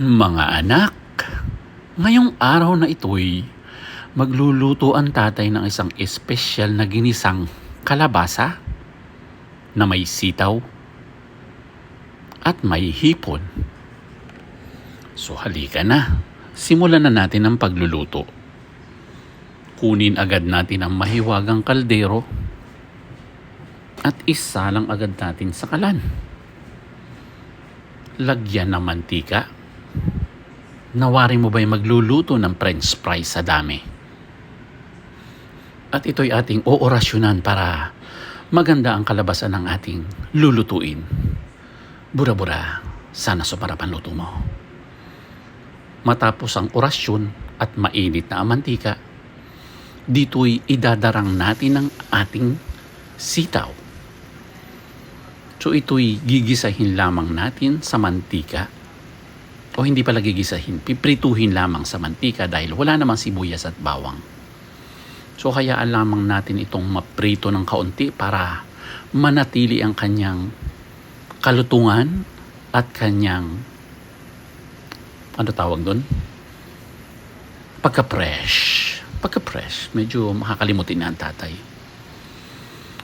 Mga anak, ngayong araw na ito'y magluluto ang tatay ng isang espesyal na ginisang kalabasa na may sitaw at may hipon. So halika na, simulan na natin ang pagluluto. Kunin agad natin ang mahiwagang kaldero at isalang agad natin sa kalan. Lagyan ng mantika Nawari mo ba'y magluluto ng french fries sa dami? At ito'y ating oorasyonan para maganda ang kalabasan ng ating lulutuin. Bura-bura, sana sumarap ang luto mo. Matapos ang orasyon at mainit na ang mantika, dito'y idadarang natin ang ating sitaw. So ito'y gigisahin lamang natin sa mantika o hindi pala gigisahin, piprituhin lamang sa mantika dahil wala namang sibuyas at bawang. So hayaan lamang natin itong maprito ng kaunti para manatili ang kanyang kalutungan at kanyang ano tawag doon? Pagka-fresh. Pagka-fresh. Medyo makakalimutin na ang tatay.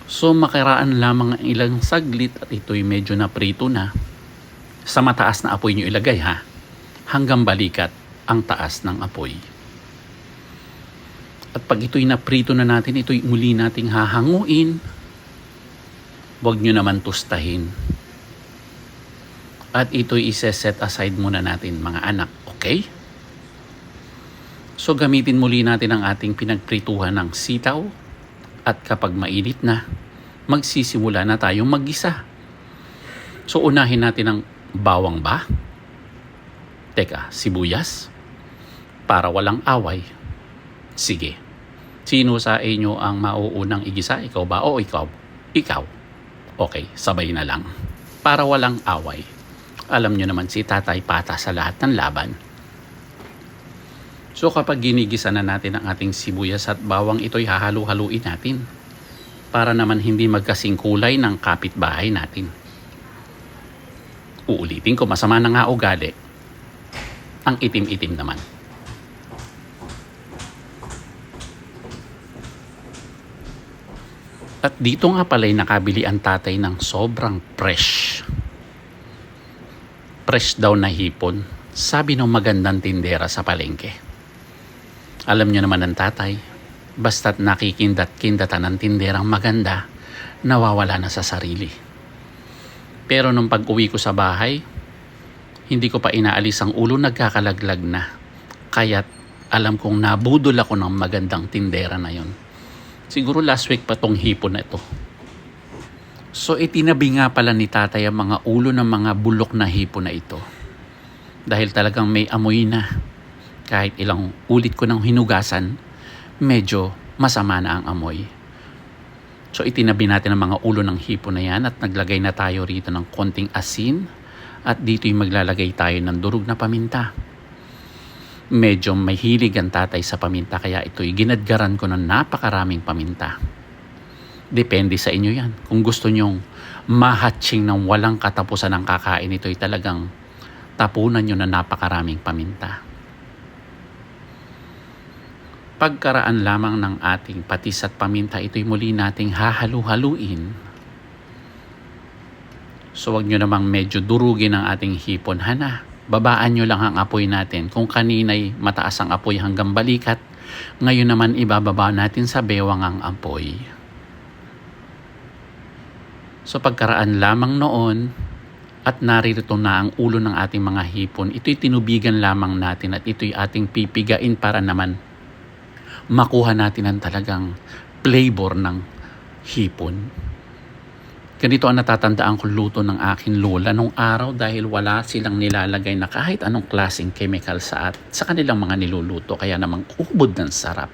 So makaraan lamang ang ilang saglit at ito'y medyo naprito na. Sa mataas na apoy nyo ilagay ha hanggang balikat ang taas ng apoy. At pag ito'y naprito na natin, ito'y muli nating hahanguin. Huwag nyo naman tustahin. At ito'y isa-set aside muna natin mga anak, okay? So gamitin muli natin ang ating pinagprituhan ng sitaw at kapag mainit na, magsisimula na tayong maggisa. So unahin natin ang bawang ba? Teka, sibuyas? Para walang away. Sige. Sino sa inyo ang mauunang igisa? Ikaw ba o ikaw? Ikaw. Okay, sabay na lang. Para walang away. Alam nyo naman si tatay pata sa lahat ng laban. So kapag ginigisa na natin ang ating sibuyas at bawang, ito'y hahalu-haluin natin para naman hindi magkasing kulay ng kapitbahay natin. Uulitin ko, masama na nga ugali ang itim-itim naman. At dito nga pala'y nakabili ang tatay ng sobrang fresh. Fresh daw na hipon, sabi ng magandang tindera sa palengke. Alam niyo naman ang tatay, basta't nakikindat-kindatan ng tinderang maganda, nawawala na sa sarili. Pero nung pag-uwi ko sa bahay, hindi ko pa inaalis ang ulo, nagkakalaglag na. Kaya't alam kong nabudol ako ng magandang tindera na yon. Siguro last week pa tong hipon na ito. So itinabi nga pala ni tatay ang mga ulo ng mga bulok na hipon na ito. Dahil talagang may amoy na. Kahit ilang ulit ko nang hinugasan, medyo masama na ang amoy. So itinabi natin ang mga ulo ng hipon na yan at naglagay na tayo rito ng konting asin at dito'y maglalagay tayo ng durog na paminta medyo may hilig ang tatay sa paminta kaya ito'y ginadgaran ko ng napakaraming paminta. Depende sa inyo yan. Kung gusto nyong mahatching ng walang katapusan ng kakain, ito'y talagang tapunan nyo na napakaraming paminta. Pagkaraan lamang ng ating patis at paminta, ito'y muli nating hahalu-haluin. So wag nyo namang medyo durugin ang ating hipon. Hana, babaan nyo lang ang apoy natin. Kung kaninay mataas ang apoy hanggang balikat, ngayon naman ibababa natin sa bewang ang apoy. So pagkaraan lamang noon at naririto na ang ulo ng ating mga hipon, ito'y tinubigan lamang natin at ito'y ating pipigain para naman makuha natin ang talagang flavor ng hipon. Ganito ang natatandaan ko luto ng akin lola nung araw dahil wala silang nilalagay na kahit anong klaseng chemical sa, at, sa kanilang mga niluluto kaya namang ubod ng sarap.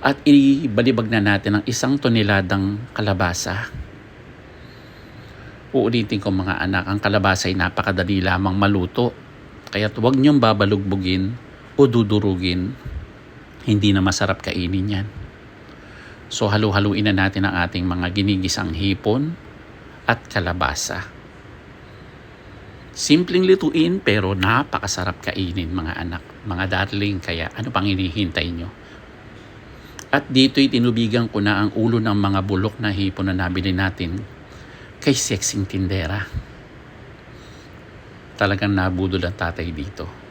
At ibalibag na natin ang isang toneladang kalabasa. Uulitin ko mga anak, ang kalabasa ay napakadali lamang maluto. Kaya huwag niyong babalugbugin o dudurugin. Hindi na masarap kainin yan. So halu-haluin na natin ang ating mga ginigisang hipon at kalabasa. Simpleng lutuin pero napakasarap kainin mga anak, mga darling. Kaya ano pang hinihintay nyo? At dito'y tinubigan ko na ang ulo ng mga bulok na hipon na nabili natin kay sexing tindera. Talagang nabudol ang tatay dito.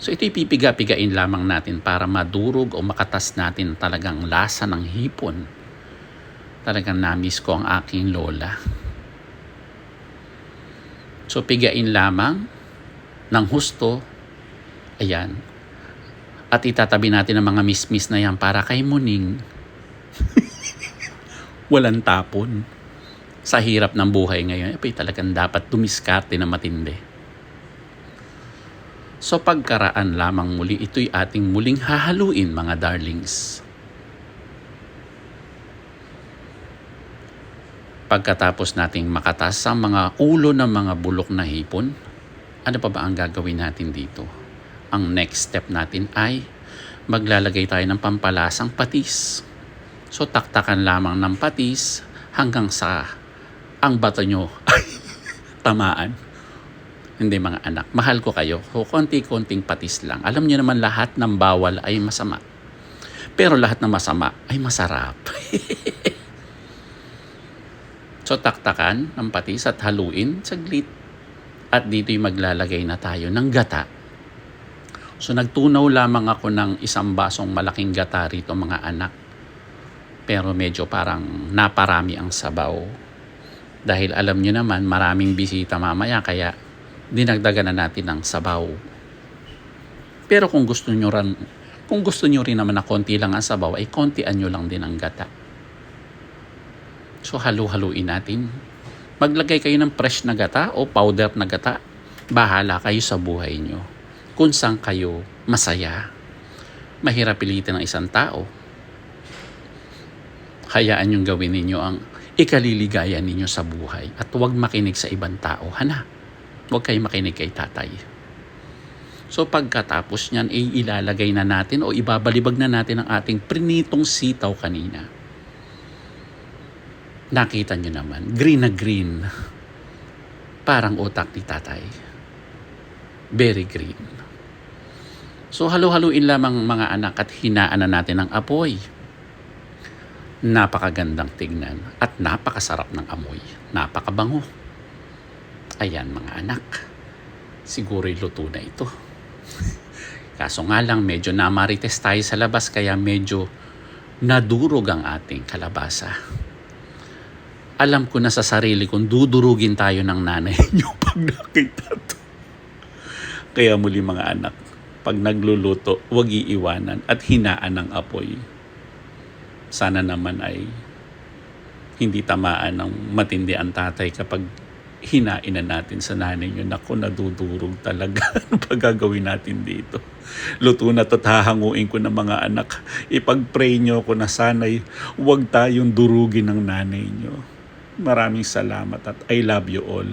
So ito'y pipiga-pigain lamang natin para madurog o makatas natin talagang lasa ng hipon. Talagang namiss ko ang aking lola. So pigain lamang ng husto. Ayan. At itatabi natin ang mga mismis na yan para kay Muning. Walang tapon. Sa hirap ng buhay ngayon, eh, talagang dapat tumiskarte na matindi. So pagkaraan lamang muli, ito'y ating muling hahaluin mga darlings. Pagkatapos nating makatas ang mga ulo ng mga bulok na hipon, ano pa ba ang gagawin natin dito? Ang next step natin ay maglalagay tayo ng pampalasang patis. So taktakan lamang ng patis hanggang sa ang bato nyo ay tamaan. Hindi mga anak, mahal ko kayo. So, konti-konting patis lang. Alam niyo naman lahat ng bawal ay masama. Pero lahat ng masama ay masarap. so taktakan ng patis at haluin saglit. At dito'y maglalagay na tayo ng gata. So nagtunaw lamang ako ng isang basong malaking gata rito mga anak. Pero medyo parang naparami ang sabaw. Dahil alam nyo naman maraming bisita mamaya kaya dinagdagan na natin ng sabaw. Pero kung gusto nyo rin, kung gusto nyo rin naman na konti lang ang sabaw, ay kontian nyo lang din ang gata. So halu-haluin natin. Maglagay kayo ng fresh na gata o powder na gata. Bahala kayo sa buhay nyo. Kung kayo masaya. Mahirap pilitin ng isang tao. Hayaan yung gawin ninyo ang ikaliligaya ninyo sa buhay at huwag makinig sa ibang tao. Hana, huwag kayo makinig kay tatay. So pagkatapos niyan, ay ilalagay na natin o ibabalibag na natin ang ating prinitong sitaw kanina. Nakita nyo naman, green na green. Parang utak ni tatay. Very green. So halo-haluin lamang mga anak at hinaan na natin ang apoy. Napakagandang tignan at napakasarap ng amoy. Napakabango. Ayan mga anak. Siguro'y luto na ito. Kaso nga lang medyo namarites tayo sa labas kaya medyo nadurog ang ating kalabasa. Alam ko na sa sarili kong dudurugin tayo ng nanay niyo pag nakita to. Kaya muli mga anak, pag nagluluto, huwag iiwanan at hinaan ng apoy. Sana naman ay hindi tamaan ng matindi ang tatay kapag hinain na natin sa nanay nyo. Naku, nadudurog talaga. ano pa gagawin natin dito? Luto na at hahanguin ko ng mga anak. Ipag-pray nyo ako na sana'y huwag tayong durugin ng nanay nyo. Maraming salamat at I love you all.